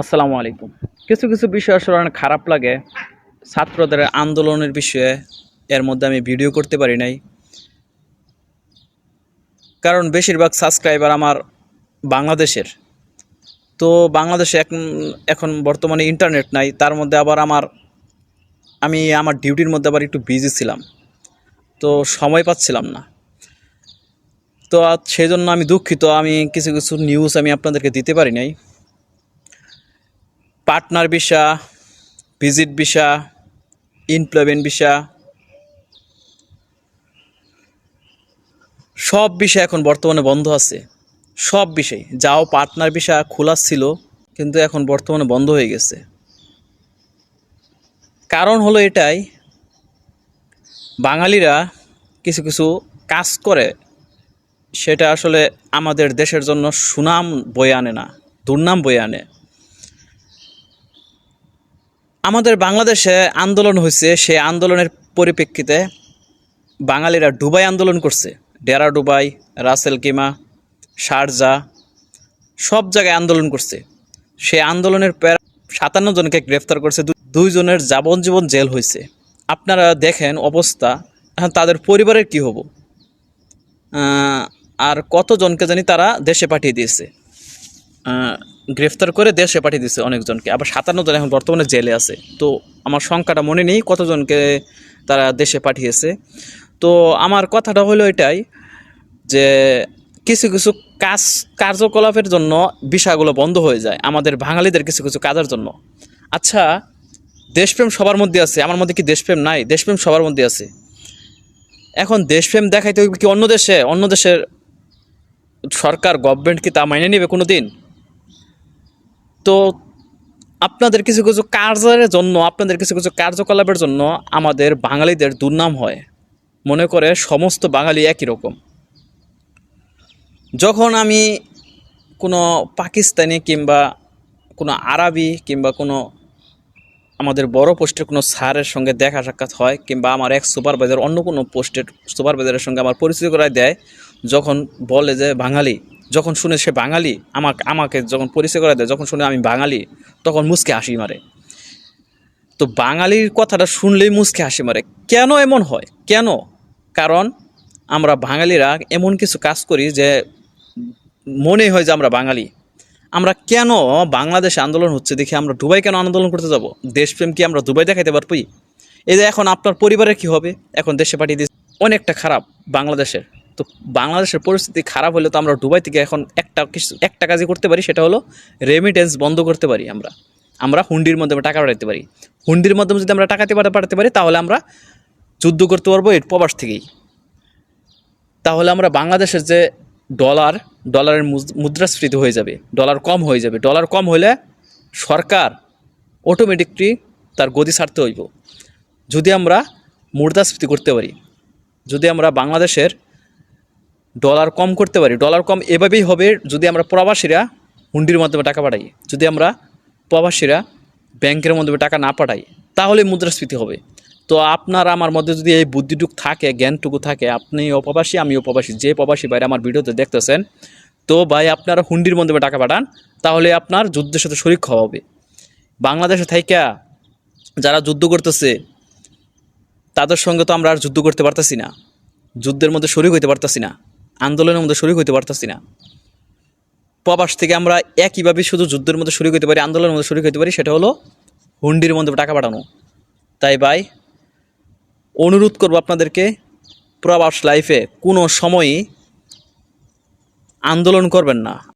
আসসালামু আলাইকুম। কিছু কিছু বিষয় আসলে অনেক খারাপ লাগে। ছাত্রদের আন্দোলনের বিষয়ে এর মধ্যে আমি ভিডিও করতে পারি নাই। কারণ বেশিরভাগ সাবস্ক্রাইবার আমার বাংলাদেশের। তো বাংলাদেশে এখন এখন বর্তমানে ইন্টারনেট নাই, তার মধ্যে আবার আমার, আমি আমার ডিউটির মধ্যে আবার একটু বিজি ছিলাম। তো সময় পাচ্ছিলাম না। তো সেই জন্য আমি দুঃখিত, আমি কিছু কিছু নিউজ আমি আপনাদেরকে দিতে পারি নাই। Partner visa, visit visa employment visa, সব বিষয় এখন বর্তমানে বন্ধ আছে। সব বিষয় যাও পার্টনার ভিসা খোলা ছিল কিন্তু এখন বর্তমানে বন্ধ হয়ে গেছে। কারণ হলো এটাই, বাঙালিরা কিছু কিছু কাজ করে, সেটা আসলে আমাদের দেশের জন্য সুনাম বয়ে আনে না, দুর্নাম বয়ে আনে। আমাদের বাংলাদেশে আন্দোলন হয়েছে সে আন্দোলনের পরিপ্রেক্ষিতে বাঙালিরা ডুবাই আন্দোলন করছে। ডেরা ডুবাই, রাসেল কিমা, শারজা, সব জায়গায় আন্দোলন করছে। সে আন্দোলনের প্রায় সাতান্ন জনকে গ্রেফতার করছে দুইজনের যাবজ্জীবন জেল হয়েছে। আপনারা দেখেন অবস্থা তাদের পরিবারের কি হব? আর কতজনকে জানি তারা দেশে পাঠিয়ে দিয়েছে। গ্রেফতার করে দেশে পাঠিয়ে দিয়েছে অনেকজনকে। আবার সাতান্ন জন এখন বর্তমানে জেলে আছে। তো আমার সংখ্যাটা মনে নেই কতজনকে তারা দেশে পাঠিয়েছে। তো আমার কথাটা হলো এটাই যে কিছু কিছু কাজ, কার্যকলাপের জন্য বিষয়গুলো বন্ধ হয়ে যায় আমাদের বাঙালিদের কিছু কিছু কাজের জন্য। আচ্ছা দেশপ্রেম সবার মধ্যে আছে, আমার মধ্যে কি দেশপ্রেম নাই? দেশপ্রেম সবার মধ্যে আছে। এখন দেশপ্রেম দেখাইতে কি অন্য দেশে? অন্য দেশের সরকার গভর্নমেন্ট কি তা মাইনে নেবে কোনো দিন তো আপনাদের কিছু কিছু কার্যের জন্য, আপনাদের কিছু কিছু কার্যকলাপের জন্য আমাদের বাঙালিদের দুর্নাম হয়। মনে করে সমস্ত বাঙালি একই রকম। যখন আমি কোনো পাকিস্তানি কিংবা কোনো আরবি কিংবা কোনো আমাদের বড় পোস্টের কোনো স্যারের সঙ্গে দেখা সাক্ষাৎ হয় কিংবা আমার এক সুপারভাইজার অন্য কোনো পোস্টের সুপারভাইজারের সঙ্গে আমার পরিচয় করায় দেয়, যখন বলে যে বাঙালি যখন শুনে সে বাঙালি, আমাকে আমাকে যখন পরিচয় করায় দেয়, যখন শুনে আমি বাঙালি, তখন মুসকে হাসি মারে। তো বাঙালির কথাটা শুনলেই মুসকে হাসি মারে। কেন এমন হয়? কেন? কারণ আমরা বাঙালিরা এমন কিছু কাজ করি যে মনে হয় যে আমরা বাঙালি। আমরা কেন বাংলাদেশে আন্দোলন হচ্ছে দেখে আমরা দুবাই কেন আন্দোলন করতে যাব? দেশপ্রেম কি আমরা দুবাই দেখাইতে পারবি এই যে এখন আপনার পরিবারের কি হবে? এখন দেশে পাঠিয়ে দিচ্ছে অনেকটা খারাপ বাংলাদেশের। তো বাংলাদেশের পরিস্থিতি খারাপ হলে তো আমরা দুবাই থেকে এখন একটা কিছু, একটা কাজই করতে পারি, সেটা হলো রেমিটেন্স বন্ধ করতে পারি আমরা। আমরা হুন্ডির মাধ্যমে টাকা পাঠাতে পারি। হুন্ডির মাধ্যমে যদি আমরা টাকাতে পাঠাতে পারি, তাহলে আমরা যুদ্ধ করতে পারব এর প্রবাস থেকেই। তাহলে আমরা বাংলাদেশের যে ডলার ডলারের মুদ্রাস্ফীতি হয়ে যাবে ডলার কম হয়ে যাবে। ডলার কম হলে সরকার অটোমেটিকলি তার গতি ছাড়তে হইব। যদি আমরা মুদ্রাস্ফীতি করতে পারি, যদি আমরা বাংলাদেশের ডলার কম করতে পারি। ডলার কম এভাবেই হবে যদি আমরা প্রবাসীরা হুন্ডির মাধ্যমে টাকা পাঠাই। যদি আমরা প্রবাসীরা ব্যাংকের মাধ্যমে টাকা না পাঠাই, তাহলে মুদ্রাস্ফীতি হবে। তো আপনার আমার মধ্যে যদি এই বুদ্ধিটুক থাকে, জ্ঞানটুকু থাকে আপনি অপবাসী আমি অপ্রবাসী যে প্রবাসী বাইরে আমার ভিডিওতে দেখতেছেন, তো ভাই আপনারা হুন্ডির মাধ্যমে টাকা পাঠান, তাহলে আপনার যুদ্ধের সাথে শরিক হওয়া হবে। বাংলাদেশে থাইকা যারা যুদ্ধ করতেছে, তাদের সঙ্গে তো আমরা আর যুদ্ধ করতে পারতেছি না। যুদ্ধের মধ্যে শরিক হইতে পারতেছি না। আন্দোলনের মধ্যে শরিক হইতে পারতেছি না। প্রবাস থেকে আমরা একইভাবে শুধু যুদ্ধের মধ্যে শরিক হইতে পারি, আন্দোলনের মধ্যে শরিক হইতে পারি, সেটা হলো হুন্ডির মধ্যে টাকা পাঠানো। তাই ভাই, অনুরোধ করব আপনাদেরকে, প্রবাস লাইফে কোনো সময়ই আন্দোলন করবেন না।